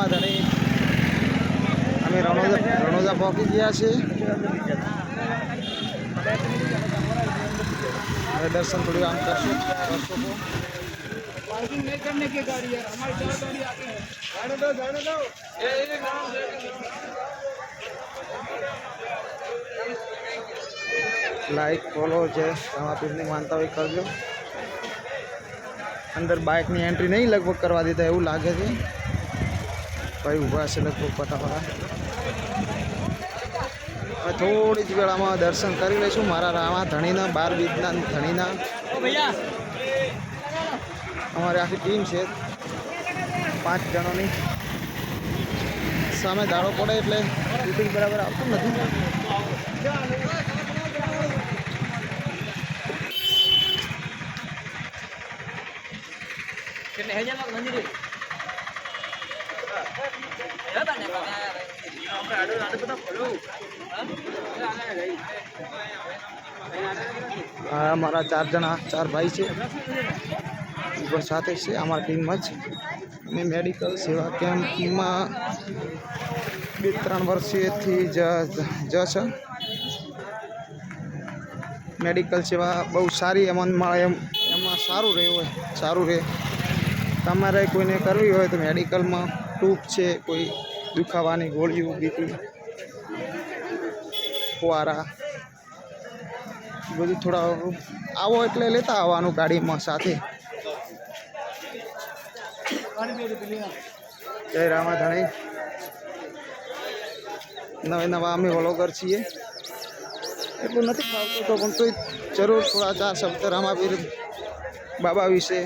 માં ધરે અમે રણોજા રણોજા પહોંચી ગયા છીએ. હવે દર્શન થોડું આમ કરશું. દર્શકો પાર્કિંગ નહીં કરને એ લાઈક ફોલો છે. તમારા માનતા હોય કરજો. અંદર બાઇકની એન્ટ્રી નહીં લગભગ કરવા દીધા એવું લાગે છે. ભાઈ ઊભા છે લગભગ પટાવાળા થોડી જ વેળામાં દર્શન કરી લઈશું. મારા રાવા ધણીના, બાર બીજના, ધણીના. અમારી આખી ટીમ છે. પાંચ જણોની. સામે દાડો પડે એટલે શૂટિંગ બરાબર આવતું નથી. કે મંદિર આ મારા ચાર જણા, ચાર ભાઈ છે. સાથે છે, અમારા ટીમમાં જ. અમે મેડિકલ સેવા કેમ્પમાં બે, ત્રણ વર્ષેથી જ છે. મેડિકલ સેવા બહુ સારી, એમાં મળે એમ, એમાં સારું રહે હોય, સારું રહે. તમારે કોઈને કરવી હોય તો મેડિકલમાં ટૂપ છે, કોઈ દુખાવાની ગોળીઓ બીપી ફુવારા. બધું થોડા આવો એટલે લેતા આવવાનું ગાડીમાં સાથે. જય રામાધાણી. નવે નવા અમે વલોગર છીએ. એટલું નથી ફાવતું તો પણ તોય જરૂર થોડા ચાર શબ્દ રામાવીર બાબા વિશે.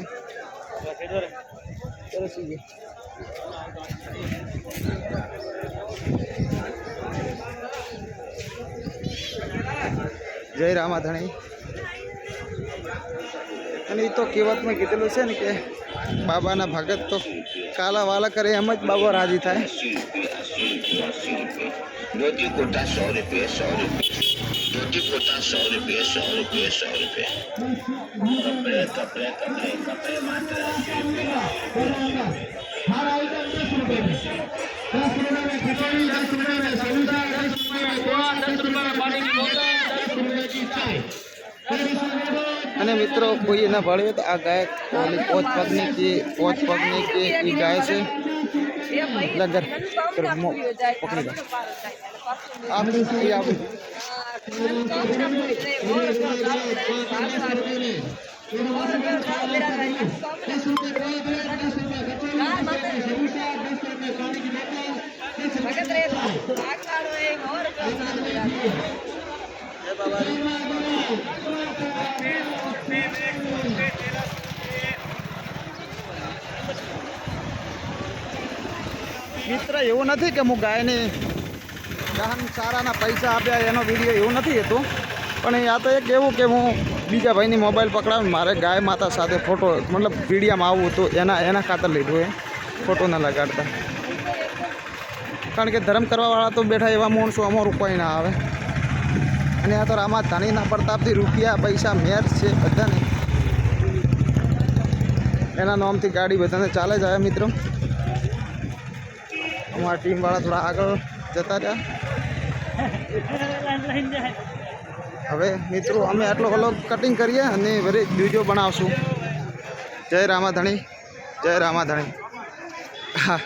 સરસ. जय रामा धनी तो कीमत में कितलू से के बाबा ना भगत तो काला वाला करे एम बाबा राज़ी थे हर आइटम दस रुपए में दस रुपए में कचौड़ी दस रुपए में समोसा दस रुपए में गोवा दस रुपए में पानी की बोतल दस रुपए की चाय सर्विस में અને મિત્રો કોઈ એના ભાળ્યો તો આ ગાય ઓલી પોચ પગની કે પોચ પગની કે એ ગાય છે લગર કરો, મો- પકડી લો આપણી એ મિત્ર, એવું નથી કે હું ગાયની દહન સારાના પૈસા આપ્યા, એનો વીડિયો એવું નથી હતું. પણ યા તો એક એવું કે હું બીજા ભાઈની મોબાઈલ પકડાવીને મારે ગાય માતા સાથે ફોટો, મતલબ વિડીયામાં આવવું હતું, એના એના ખાતર લીધું એ, ફોટો ના લગાડતા. કારણ કે ધર્મ કરવાવાળા તો બેઠા એવા માણસો અમારું કોઈ ના આવે. અને આ તો રામા ધાણીના પ્રતાપથી રૂપિયા, પૈસા, મેર છે બધાને. એના નામથી ગાડી બધાને ચાલે જ આવે મિત્રો. અમારા ટીમવાળા થોડા આગળ જતા રહ્યા. હવે મિત્રો, અમે આટલો વ્લોગ કટિંગ કરીએ અને વરે બીજો બનાવશું. જય રામાધણી જય રામાધણી. હા.